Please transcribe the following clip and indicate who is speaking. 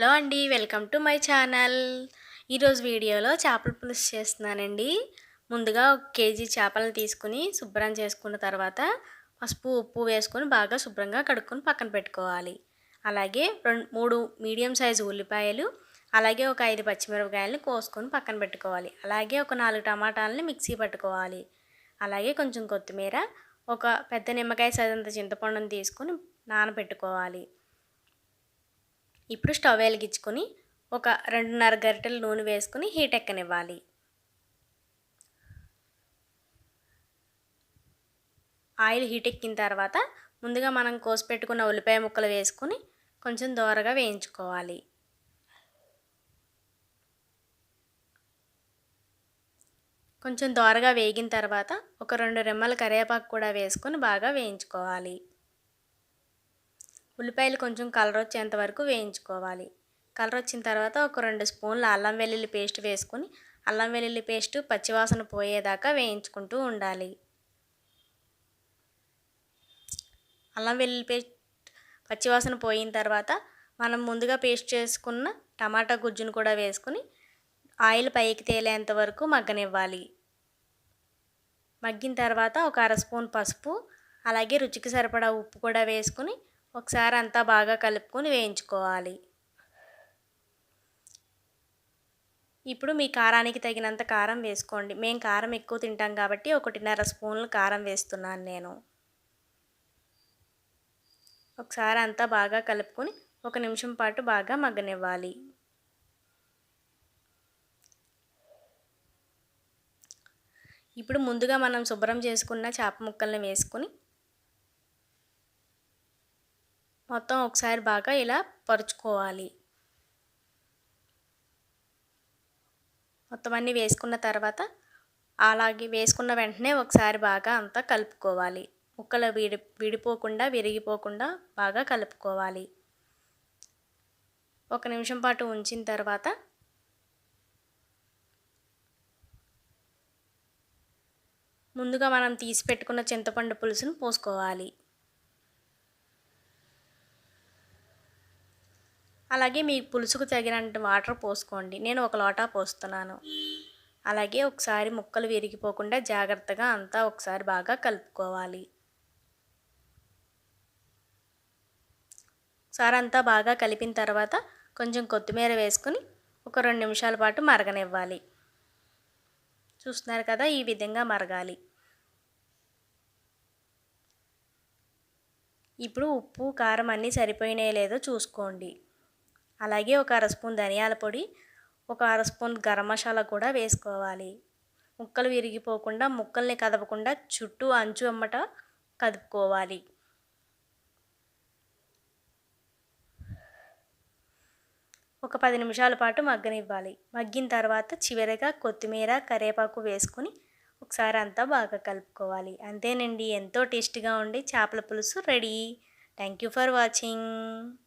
Speaker 1: Hello అండి welcome to my channel. ఈరోజు వీడియోలో చేపల పులుసు చేస్తున్నానండి. ముందుగా ఒక కేజీ చేపలను తీసుకుని శుభ్రం చేసుకున్న తర్వాత పసుపు ఉప్పు వేసుకొని బాగా శుభ్రంగా కడుక్కొని పక్కన పెట్టుకోవాలి. అలాగే రెండు మూడు మీడియం సైజు ఉల్లిపాయలు అలాగే ఒక ఐదు పచ్చిమిరపకాయలని కోసుకొని పక్కన పెట్టుకోవాలి. అలాగే ఒక నాలుగు టమాటాలని మిక్సీ పట్టుకోవాలి. అలాగే కొంచెం కొత్తిమీర ఒక పెద్ద నిమ్మకాయ సైజంత చింతపండుని తీసుకొని నానబెట్టుకోవాలి. ఇప్పుడు స్టవ్ వెలిగించుకొని ఒక రెండున్నర గరిటెలు నూనె వేసుకుని హీట్ ఎక్కనివ్వాలి. ఆయిల్ హీట్ ఎక్కిన తర్వాత ముందుగా మనం కోసి పెట్టుకున్న ఉల్లిపాయ ముక్కలు వేసుకొని కొంచెం దోరగా వేయించుకోవాలి. కొంచెం దోరగా వేగిన తర్వాత ఒక రెండు రెమ్మల కరివేపాకు కూడా వేసుకొని బాగా వేయించుకోవాలి. ఉల్లిపాయలు కొంచెం కలర్ వచ్చేంత వరకు వేయించుకోవాలి. కలర్ వచ్చిన తర్వాత ఒక రెండు స్పూన్లు అల్లం వెల్లుల్లి పేస్ట్ వేసుకొని అల్లం వెల్లుల్లి పేస్ట్ పచ్చివాసన పోయేదాకా వేయించుకుంటూ ఉండాలి. అల్లం వెల్లుల్లి పేస్ట్ పచ్చివాసన పోయిన తర్వాత మనం ముందుగా పేస్ట్ చేసుకున్న టమాటా గుజ్జును కూడా వేసుకుని ఆయిల్ పైకి తేలేంత వరకు మగ్గనివ్వాలి. మగ్గిన తర్వాత ఒక అర స్పూన్ పసుపు అలాగే రుచికి సరిపడా ఉప్పు కూడా వేసుకుని ఒకసారి అంతా బాగా కలుపుకొని వేయించుకోవాలి. ఇప్పుడు మీ కారానికి తగినంత కారం వేసుకోండి. మేము కారం ఎక్కువ తింటాం కాబట్టి ఒకటిన్నర స్పూన్లు కారం వేస్తున్నాను నేను. ఒకసారి అంతా బాగా కలుపుకొని ఒక నిమిషం పాటు బాగా మగ్గనివ్వాలి. ఇప్పుడు ముందుగా మనం శుభ్రం చేసుకున్న చేప ముక్కల్ని వేసుకొని మొత్తం ఒకసారి బాగా ఇలా పరుచుకోవాలి. మొత్తం అన్నీ వేసుకున్న తర్వాత అలాగే వేసుకున్న వెంటనే ఒకసారి బాగా అంతా కలుపుకోవాలి. ముక్కలు విడి విడిపోకుండా విరిగిపోకుండా బాగా కలుపుకోవాలి. ఒక నిమిషం పాటు ఉంచిన తర్వాత ముందుగా మనం తీసి పెట్టుకున్న చింతపండు పులుసును పోసుకోవాలి. అలాగే మీ పులుసుకు తగినంత వాటర్ పోసుకోండి. నేను ఒక లోటా పోస్తున్నాను. అలాగే ఒకసారి ముక్కలు విరిగిపోకుండా జాగ్రత్తగా అంతా ఒకసారి బాగా కలుపుకోవాలి. ఒకసారి అంతా బాగా కలిపిన తర్వాత కొంచెం కొత్తిమీర వేసుకుని ఒక రెండు నిమిషాల పాటు మరగనివ్వాలి. చూస్తున్నారు కదా ఈ విధంగా మరగాలి. ఇప్పుడు ఉప్పు కారం అన్నీ సరిపోయినాయో లేదో చూసుకోండి. అలాగే ఒక అర స్పూన్ ధనియాల పొడి ఒక అర స్పూన్ గరం మసాలా కూడా వేసుకోవాలి. ముక్కలు విరిగిపోకుండా ముక్కల్ని కదపకుండా చుట్టూ అంచు అమ్మట కదుపుకోవాలి. ఒక పది నిమిషాల పాటు మగ్గనివ్వాలి. మగ్గిన తర్వాత చివరిగా కొత్తిమీర కరివేపాకు వేసుకొని ఒకసారి అంతా బాగా కలుపుకోవాలి. అంతేనండి. ఎంతో టేస్టీగా ఉండి చేపల పులుసు ready. Thank you for watching.